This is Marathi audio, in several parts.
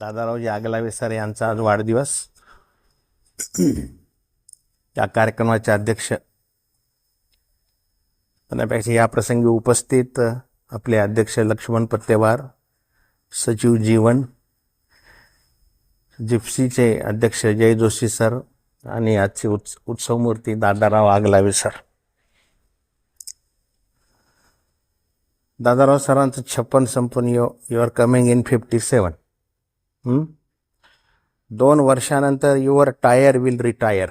दादाराव आगलावे सर यांचा आज वाढदिवस. या कार्यक्रमाचे अध्यक्ष त्यापेक्षा या प्रसंगी उपस्थित आपले अध्यक्ष लक्ष्मण पत्तेवार सचिव जीवन जिप्सीचे अध्यक्ष जय जोशी सर आणि आजची उत्स उत्सवमूर्ती दादाराव आगलावे सर दादाराव सरांचं छप्पन संपून you are coming in fifty seven दोन वर्षानंतर युअर टायर विल रिटायर.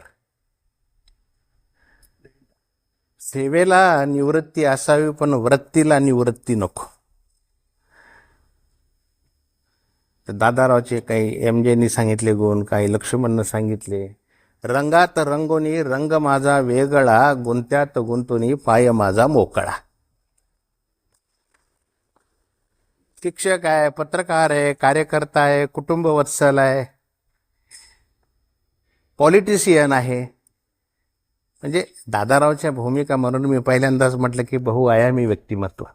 सेवेला निवृत्ती असावी पण वृत्तीला निवृत्ती नको. तर दादारावचे काही एम जेनी सांगितले गुण काही लक्ष्मणनं सांगितले. रंगात रंगोनी रंग माझा वेगळा गुंत्यात गुंतुनी पाय माझा मोकळा. शिक्षक आहे पत्रकार आहे कार्यकर्ता आहे कुटुंब वत्सल आहे. पॉलिटिशियन आहे. म्हणजे दादारावच्या भूमिका म्हणून मी पहिल्यांदाच म्हटलं की बहुआयामी व्यक्तिमत्व.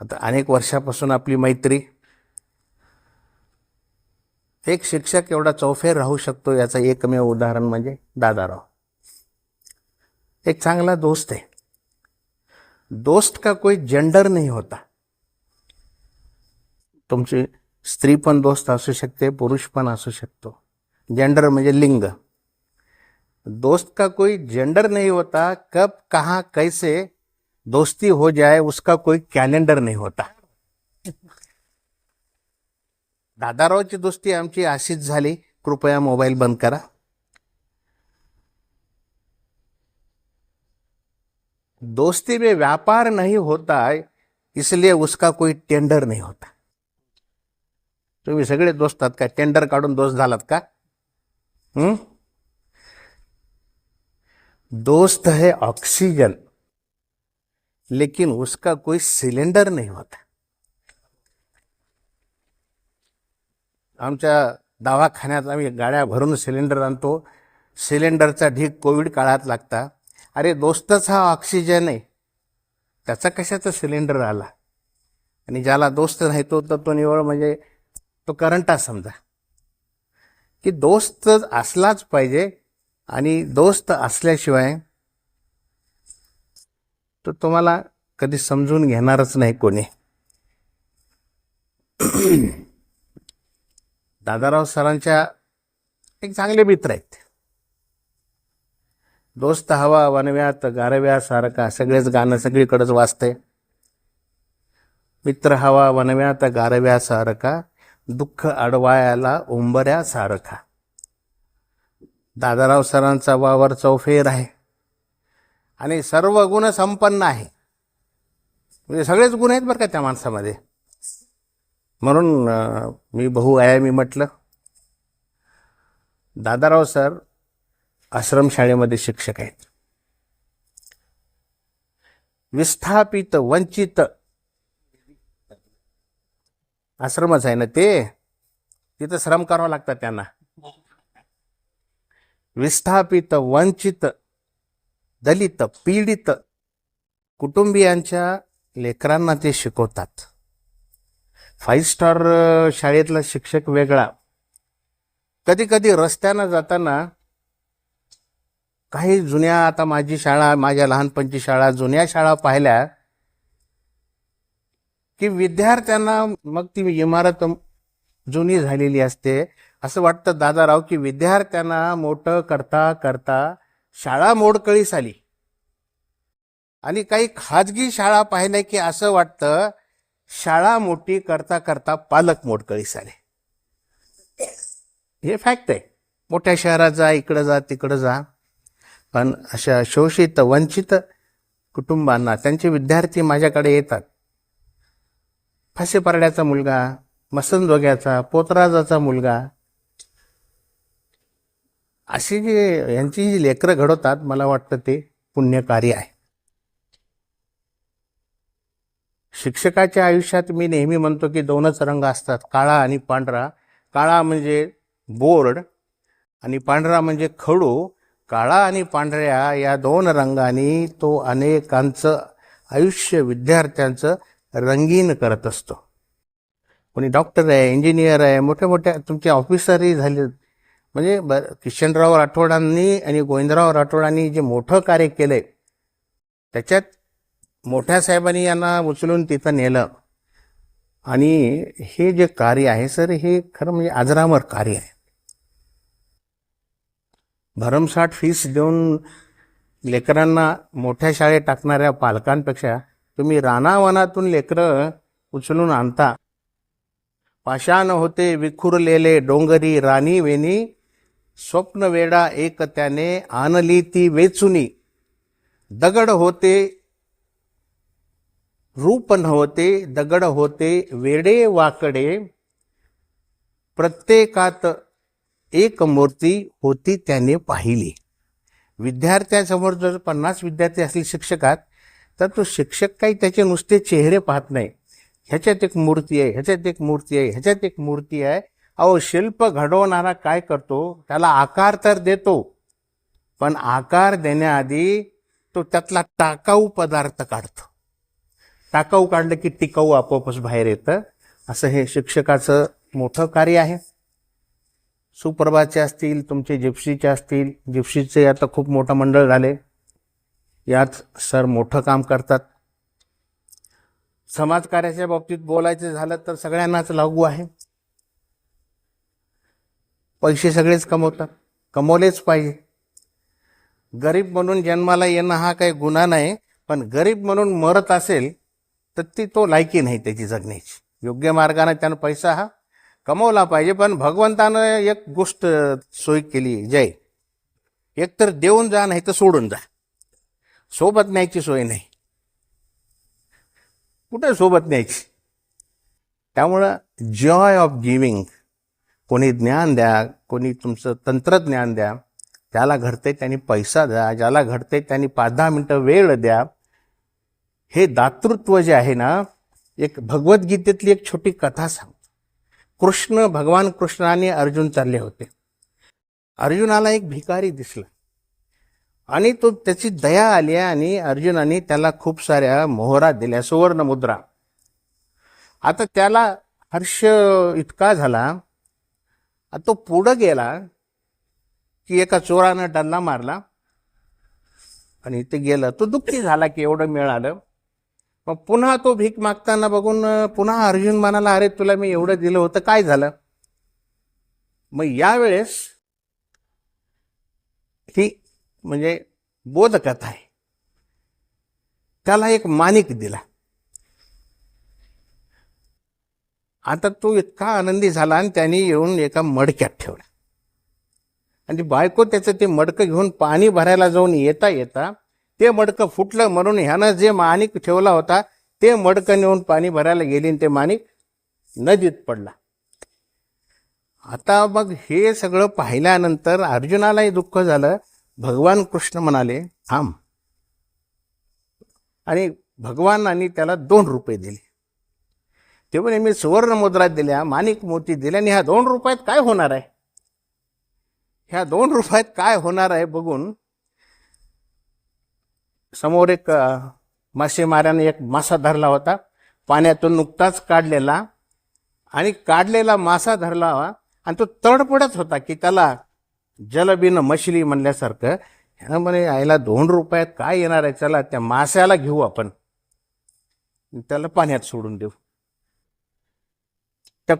आता अनेक वर्षापासून आपली मैत्री. एक शिक्षक एवढा चौफेर राहू शकतो याचं एकमेव उदाहरण म्हणजे दादाराव. एक चांगला दोस्त आहे. दोस्त का कोई जेंडर नहीं होता. तुमची स्त्री पण दोस्त असू शकते पुरुष पण असू शकतो. जेंडर म्हणजे लिंग. दोस्त का कोई जेंडर नहीं होता कब कहाँ कैसे दोस्ती हो जाए उसका कोई कैलेंडर नहीं होता. दादारावची दोस्ती आमची अशीच झाली. कृपया मोबाईल बंद करा. दोस्ती में व्यापार नहीं होता इसलिए उसका कोई टेंडर नहीं होता. तुम्ही सगळे दोस्त आहात का? टेंडर काढून दोस्त झालात का? दोस्त है ऑक्सीजन लेकिन उसका कोई सिलेंडर नहीं होता। आमच्या दवाखान्यात आम्ही गाड्या भरून सिलेंडर आणतो. सिलेंडरचा ढीक कोविड काळात लागता. अरे दोस्तच हा ऑक्सिजन आहे. त्याचा कशाचा सिलेंडर आला? आणि ज्याला दोस्त नाही तो तर तो निवळ म्हणजे तो करंटा समजा. की दोस्त असलाच पाहिजे आणि दोस्त असल्याशिवाय तो तुम्हाला कधी समजून घेणारच नाही कोणी. दादाराव सरांच्या एक चांगले मित्र आहेत. दोस्त हवा वनव्यात गारव्या सारखा सगळेच गाणं सगळीकडेच वाचते मित्र हवा वनव्यात गारव्या सारखा दुःख अडवायाला उंबऱ्या सारखा. दादाराव सरांचा वावर चौफेर आहे. आणि सर्व गुण संपन्न आहे. म्हणजे सगळेच गुण आहेत बरं का त्या माणसामध्ये. म्हणून मी बहु आहे मी म्हटलं. दादाराव सर आश्रमशाळेमध्ये शिक्षक आहेत. विस्थापित वंचित आश्रमच आहे ना ते? तिथं श्रम करावं लागतात त्यांना. विस्थापित वंचित दलित पीडित कुटुंबियांच्या लेकरांना ते शिकवतात. फाईव्ह स्टार शाळेतला शिक्षक वेगळा. कधी कधी रस्त्यानं जाताना काही जुन्या आता माझी शाळा माझ्या लहानपणची शाळा जुन्या शाळा पाहिल्या की विद्यार्थ्यांना मग ती इमारत जुनी झालेली असते. असं वाटतं दादाराव की विद्यार्थ्यांना मोठं करता करता शाळा मोडकळीस आली. आणि काही खाजगी शाळा पाहिल्या की असं वाटतं शाळा मोठी करता करता पालक मोडकळीस आले. हे फॅक्ट आहे. मोठ्या शहरात जा इकडं जा तिकडं जा. पण अशा शोषित वंचित कुटुंबांना त्यांचे विद्यार्थी माझ्याकडे येतात. फासेपारड्याचा मुलगा मसनजोग्याचा पोतराजाचा मुलगा. अशी जी यांची जी लेकरं घडवतात मला वाटतं ते पुण्यकार्य आहे. शिक्षकाच्या आयुष्यात मी नेहमी म्हणतो की दोनच रंग असतात काळा आणि पांढरा. काळा म्हणजे बोर्ड आणि पांढरा म्हणजे खडू. काळा आणि पांढऱ्या या दोन रंगांनी तो अनेकांचं आयुष्य विद्यार्थ्यांचं रंगीन करत असतो. कोणी डॉक्टर आहे इंजिनियर आहे मोठ्या मोठ्या तुमचे ऑफिसरही झाले. म्हणजे ब किशनराव राठोडांनी आणि गोविंदराव राठोडांनी जे मोठं कार्य केलं आहे त्याच्यात मोठ्या साहेबांनी यांना उचलून तिथं नेलं. आणि हे जे कार्य आहे सर हे खरं म्हणजे आजरामर कार्य आहे. भरमसाठ फीस देऊन लेकरांना मोठ्या शाळेत टाकणाऱ्या पालकांपेक्षा तुम्ही रानावनातून लेकरं उचलून आणता. पाषाण होते विखुरलेले डोंगरी राणी वेणी स्वप्न वेडा एक त्याने आणली ती वेचुनी. दगड होते रूप नव्हते दगड होते वेडे वाकडे. प्रत्येकात एक मूर्ती होती त्याने पाहिली. विद्यार्थ्यासमोर जर पन्नास विद्यार्थी असतील शिक्षकात तर तो शिक्षक काही त्याचे नुसते चेहरे पाहत नाही. ह्याच्यात एक मूर्ती आहे ह्याच्यात एक मूर्ती आहे ह्याच्यात एक मूर्ती आहे. अहो शिल्प घडवणारा काय करतो? त्याला आकार तर देतो पण आकार देण्याआधी तो त्यातला टाकाऊ पदार्थ काढतो. टाकाऊ काढलं की टिकाऊ आपोआपच बाहेर येतं. असं हे शिक्षकाचं मोठं कार्य आहे. सुप्रभाचे असतील तुमचे जिप्सीचे असतील जिप्सीचे आता खूप मोठं मंडळ झाले. यात सर मोठं काम करतात. समाजकार्याच्या बाबतीत बोलायचं झालं तर सगळ्यांनाच लागू आहे. पैसे सगळेच कमवतात. कमवलेच पाहिजे. गरीब म्हणून जन्माला येणं हा काही गुन्हा नाही पण गरीब म्हणून मरत असेल तर ती तो लायकी नाही त्याची जगण्याची. योग्य मार्गाने त्यानं पैसा हा कमवला पाहिजे पण भगवंतानं एक गोष्ट सोय केली जय. एक तर देऊन जा नाही तर सोडून जा. सोबत न्यायची सोय नाही. कुठे सोबत न्यायची? त्यामुळं जॉय ऑफ गिविंग कोणी ज्ञान द्या कोणी तुमचं तंत्रज्ञान द्या त्याला घडते त्यांनी पैसा द्या ज्याला घडते त्यांनी पाच दहा मिनटं वेळ द्या. हे दातृत्व जे आहे ना एक भगवद्गीतेतली एक छोटी कथा सांगतो. कृष्ण भगवान कृष्णाने अर्जुन चालले होते. अर्जुनाला एक भिकारी दिसला. आणि तो त्याची दया आली आणि अर्जुनाने त्याला खूप साऱ्या मोहरा दिल्या सुवर्ण मुद्रा. आता त्याला हर्ष इतका झाला आता तो पुढं गेला की एका चोरानं डल्ला मारला आणि ते गेलं. तो दुःखी झाला की एवढं मिळालं. मग पुन्हा तो भीक मागताना बघून पुन्हा अर्जुन म्हणाला अरे तुला मी एवढं दिलं होतं काय झालं? मग यावेळेस ही म्हणजे बोधकथा आहे. त्याला एक मानिक दिला. आता तो इतका आनंदी झाला आणि त्याने येऊन एका मडक्यात ठेवला. आणि बायको त्याचं ते मडकं घेऊन पाणी भरायला जाऊन येता येता ते मडकं फुटलं म्हणून ह्यानं जे माणिक ठेवला होता ते मडकं नेऊन पाणी भरायला गेली आणि ते माणिक नदीत पडला. आता मग हे सगळं पाहिल्यानंतर अर्जुनालाही दुःख झालं. भगवान कृष्ण म्हणाले थांब. आणि भगवानांनी त्याला दोन रुपये दिले. ते म्हणे मी सुवर्ण मुद्रा दिल्या माणिक मोती दिल्या आणि ह्या दोन रुपयात काय होणार आहे? ह्या दोन रुपयात काय होणार आहे बघून समोर एक मासेमाऱ्याने एक मासा धरला होता. पाण्यातून नुकताच काढलेला आणि काढलेला मासा धरला आणि तो तडपडत होता की त्याला जलबिन मछली म्हणल्यासारखं ह्यानं म्हणे आईला दोन रुपयात काय येणार आहे? चला त्या माश्याला घेऊ आपण. त्याला पाण्यात सोडून देऊ. त्या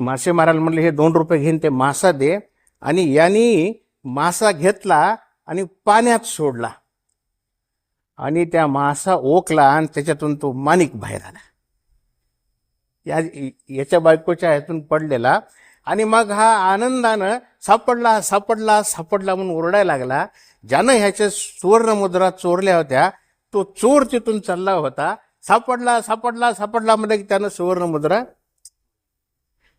मासेमाराला म्हणले हे दोन रुपये घेऊन ते मासा दे. आणि यांनी मासा घेतला आणि पाण्यात सोडला. आणि त्या मासा ओकला आणि त्याच्यातून तो माणिक बाहेर आला. या याच्या बायकोच्या ह्यातून पडलेला आणि मग हा आनंदानं सापडला सापडला सापडला म्हणून ओरडायला लागला. ज्यानं ह्याच्या सुवर्ण मुद्रा चोरल्या होत्या तो चोर तिथून चालला होता. सापडला सापडला सापडला म्हणजे की त्यानं सुवर्ण मुद्रा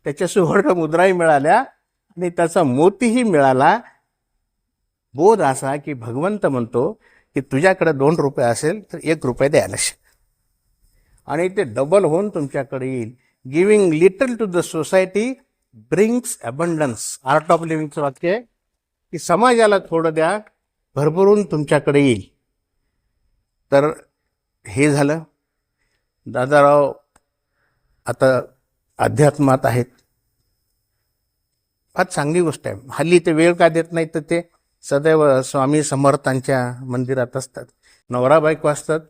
त्याच्या सुवर्ण मुद्राही मिळाल्या आणि त्याचा मोतीही मिळाला. बोध असा की भगवंत म्हणतो की तुझ्याकडे दोन रुपये असेल तर एक रुपये द्यायला आणि ते डबल होऊन तुमच्याकडे येईल. Giving little to the society brings abundance art of लिव्हिंगचं वाक्य आहे की समाजाला थोडं द्या भरभरून तुमच्याकडे येईल. तर हे झालं. दादाराव आता अध्यात्मात आहेत. फार चांगली गोष्ट आहे. हल्ली ते वेळ का देत नाही तर ते सदैव स्वामी समर्थांच्या मंदिरात असतात. नवरा बायको असतात.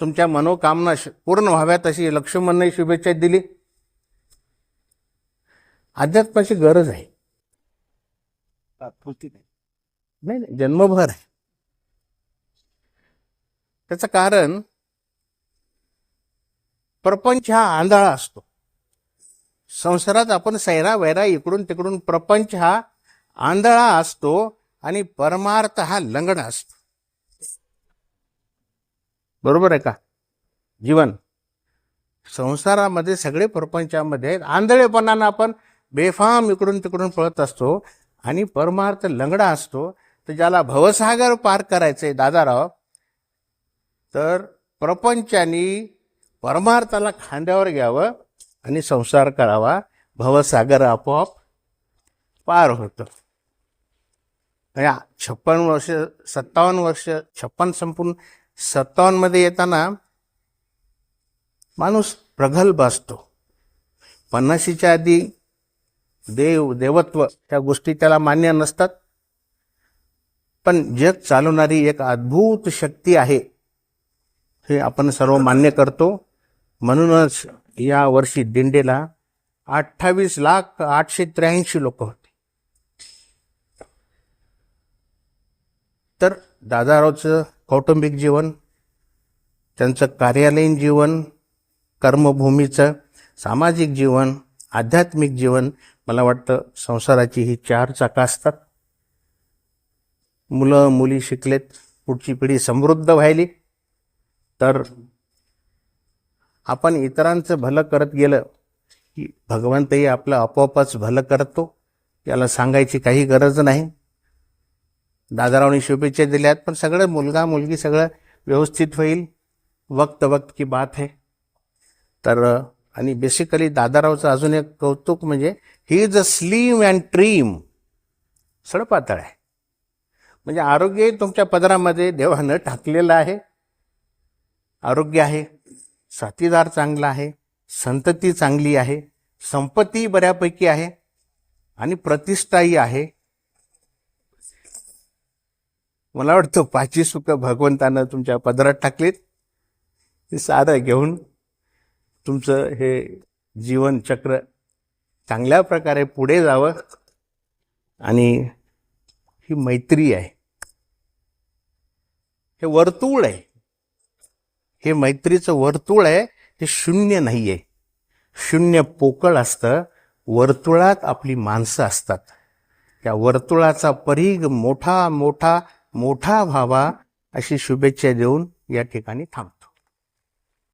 तुमच्या मनोकामना पूर्ण व्हाव्यात अशी लक्ष्मणने शुभेच्छा दिली. अध्यात्माची गरज आहे. तात्पुरती नाही. नाही नाही जन्मभर आहे. त्याचं कारण प्रपंच हा आंधळा असतो. संसारात आपण सैरा वैरा इकडून तिकडून प्रपंच हा आंधळा असतो आणि परमार्थ हा लंगडा असतो. बरोबर आहे का? जीवन. संसारामध्ये सगळे प्रपंचामध्ये. आंधळेपणानं आपण बेफाम इकडून तिकडून पळत असतो आणि परमार्थ लंगडा असतो तर ज्याला भवसागर पार करायचं आहे दादाराव तर प्रपंचानी परमार्थाला खांद्यावर घ्यावं आणि संसार करावा. भवसागर आपोआप पार होतं. या छप्पन वर्ष सत्तावन्न वर्ष छप्पन संपून सत्तावन्नमध्ये येताना माणूस प्रगल्भ असतो. पन्नाशीच्या आधी देव देवत्व ह्या गोष्टी त्याला मान्य नसतात. पण जग चालवणारी एक अद्भुत शक्ती आहे हे आपण सर्व मान्य करतो. म्हणूनच या वर्षी दिंडेला अठ्ठावीस लाख आठशे त्र्याऐंशी लोक होते. तर दादारावचं कौटुंबिक जीवन त्यांचं कार्यालयीन जीवन कर्मभूमीचं सामाजिक जीवन आध्यात्मिक जीवन मला वाटतं संसाराची ही चार चाकं असतात. मुलं मुली शिकलेत पुढची पिढी समृद्ध व्हायली. तर आपण इतरांचं भलं करत गेलं की भगवंतही आपलं आपोआपच भलं करतो याला सांगायची काही गरज नाही. दादारावनी शुभेच्छा दिल्यात पण सगळं मुलगा मुलगी सगळं व्यवस्थित होईल. वक्त वक्त की बात है तर आणि बेसिकली दादारावचं अजून एक कौतुक म्हणजे ही is a slim and trim सडपातळ आहे. म्हणजे आरोग्य तुमच्या पदरामध्ये देवानं टाकलेलं आहे. आरोग्य आहे साथीदार चांगला आहे संतती चांगली आहे संपत्ती बऱ्यापैकी आहे आणि प्रतिष्ठाही आहे. मला वाटतं पाचवी सुख भगवंतानं तुमच्या पदरात टाकलीत. हे सारं घेऊन तुमचं हे जीवनचक्र चांगल्या प्रकारे पुढे जावं आणि ही मैत्री आहे. हे वर्तुळ आहे. हे मैत्रीचं वर्तुळ आहे हे शून्य नाही आहे शून्य पोकळ असतं वर्तुळात आपली माणसं असतात. त्या वर्तुळाचा परीघ मोठा मोठा मोठा व्हावा अशी शुभेच्छा देऊन या ठिकाणी थांबतो.